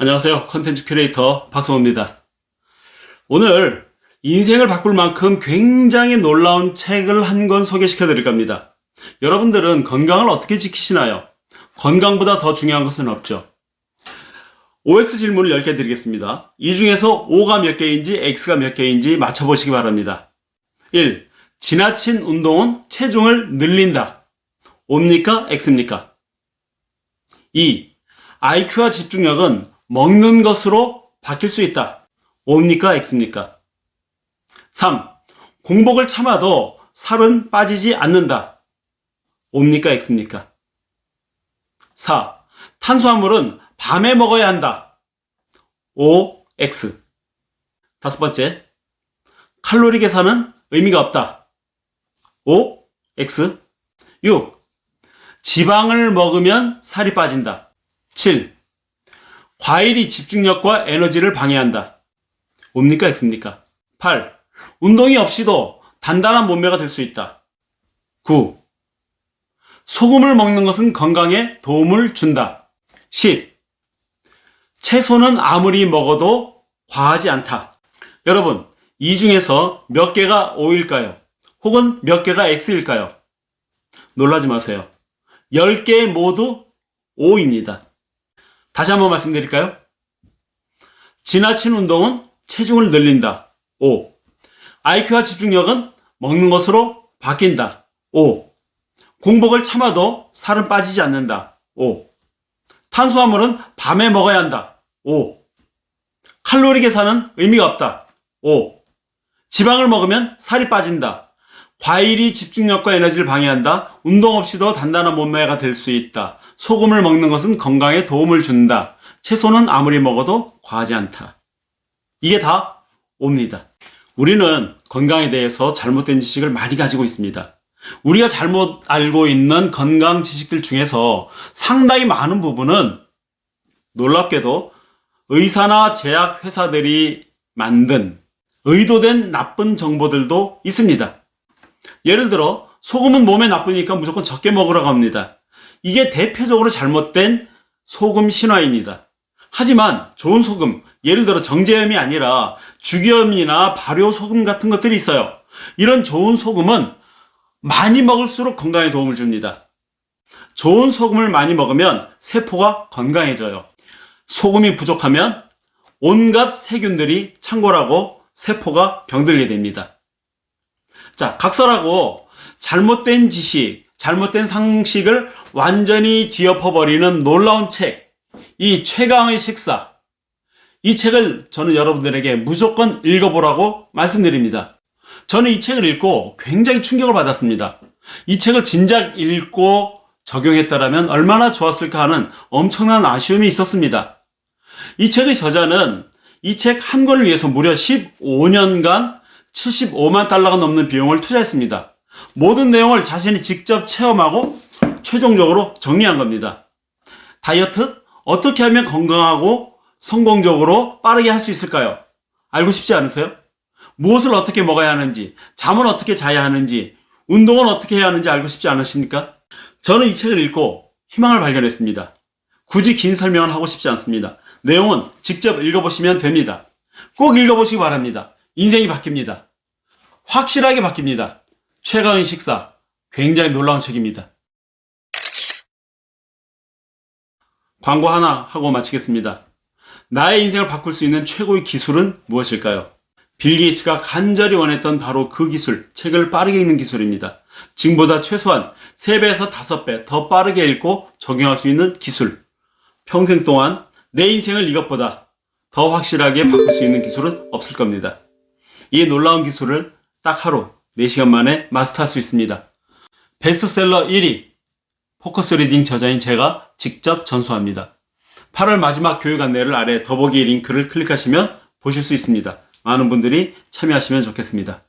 안녕하세요. 컨텐츠 큐레이터 박성호입니다. 오늘 인생을 바꿀 만큼 굉장히 놀라운 책을 한 권 소개시켜 드릴 겁니다. 여러분들은 건강을 어떻게 지키시나요? 건강보다 더 중요한 것은 없죠. OX 질문을 10개 드리겠습니다. 이 중에서 O가 몇 개인지 X가 몇 개인지 맞춰보시기 바랍니다. 1. 지나친 운동은 체중을 늘린다. O입니까? X입니까? 2. IQ와 집중력은 먹는 것으로 바뀔 수 있다. O입니까? X입니까? 3. 공복을 참아도 살은 빠지지 않는다. O입니까? X입니까? 4. 탄수화물은 밤에 먹어야 한다. O, X. 다섯 번째. 칼로리 계산은 의미가 없다. O, X. 6. 지방을 먹으면 살이 빠진다. 7. 과일이 집중력과 에너지를 방해한다. 옵니까? X입니까? 8. 운동이 없이도 단단한 몸매가 될 수 있다. 9. 소금을 먹는 것은 건강에 도움을 준다. 10. 채소는 아무리 먹어도 과하지 않다. 여러분, 이 중에서 몇 개가 O일까요? 혹은 몇 개가 X일까요? 놀라지 마세요. 10개 모두 O입니다. 다시 한번 말씀드릴까요? 지나친 운동은 체중을 늘린다. O. IQ와 집중력은 먹는 것으로 바뀐다. O. 공복을 참아도 살은 빠지지 않는다. O. 탄수화물은 밤에 먹어야 한다. O. 칼로리 계산은 의미가 없다. O. 지방을 먹으면 살이 빠진다. 과일이 집중력과 에너지를 방해한다. 운동 없이도 단단한 몸매가 될 수 있다. 소금을 먹는 것은 건강에 도움을 준다. 채소는 아무리 먹어도 과하지 않다. 이게 다 옵니다. 우리는 건강에 대해서 잘못된 지식을 많이 가지고 있습니다. 우리가 잘못 알고 있는 건강 지식들 중에서 상당히 많은 부분은 놀랍게도 의사나 제약 회사들이 만든 의도된 나쁜 정보들도 있습니다. 예를 들어 소금은 몸에 나쁘니까 무조건 적게 먹으라고 합니다. 이게 대표적으로 잘못된 소금 신화입니다. 하지만 좋은 소금, 예를 들어 정제염이 아니라 죽염이나 발효 소금 같은 것들이 있어요. 이런 좋은 소금은 많이 먹을수록 건강에 도움을 줍니다. 좋은 소금을 많이 먹으면 세포가 건강해져요. 소금이 부족하면 온갖 세균들이 창궐하고 세포가 병들게 됩니다. 자, 각설하고 잘못된 지식, 잘못된 상식을 완전히 뒤엎어버리는 놀라운 책, 이 최강의 식사. 이 책을 저는 여러분들에게 무조건 읽어보라고 말씀드립니다. 저는 이 책을 읽고 굉장히 충격을 받았습니다. 이 책을 진작 읽고 적용했다라면 얼마나 좋았을까 하는 엄청난 아쉬움이 있었습니다. 이 책의 저자는 이 책 한 권을 위해서 무려 15년간 75만 달러가 넘는 비용을 투자했습니다. 모든 내용을 자신이 직접 체험하고 최종적으로 정리한 겁니다. 다이어트? 어떻게 하면 건강하고 성공적으로 빠르게 할 수 있을까요? 알고 싶지 않으세요? 무엇을 어떻게 먹어야 하는지, 잠은 어떻게 자야 하는지, 운동은 어떻게 해야 하는지 알고 싶지 않으십니까? 저는 이 책을 읽고 희망을 발견했습니다. 굳이 긴 설명을 하고 싶지 않습니다. 내용은 직접 읽어보시면 됩니다. 꼭 읽어보시기 바랍니다. 인생이 바뀝니다. 확실하게 바뀝니다. 최강의 식사. 굉장히 놀라운 책입니다. 광고 하나 하고 마치겠습니다. 나의 인생을 바꿀 수 있는 최고의 기술은 무엇일까요? 빌 게이츠가 간절히 원했던 바로 그 기술, 책을 빠르게 읽는 기술입니다. 지금보다 최소한 3배에서 5배 더 빠르게 읽고 적용할 수 있는 기술. 평생 동안 내 인생을 이것보다 더 확실하게 바꿀 수 있는 기술은 없을 겁니다. 이 놀라운 기술을 딱 하루 4시간 만에 마스터할 수 있습니다. 베스트셀러 1위 포커스 리딩 저자인 제가 직접 전수합니다. 8월 마지막 교육 안내를 아래 더보기 링크를 클릭하시면 보실 수 있습니다. 많은 분들이 참여하시면 좋겠습니다.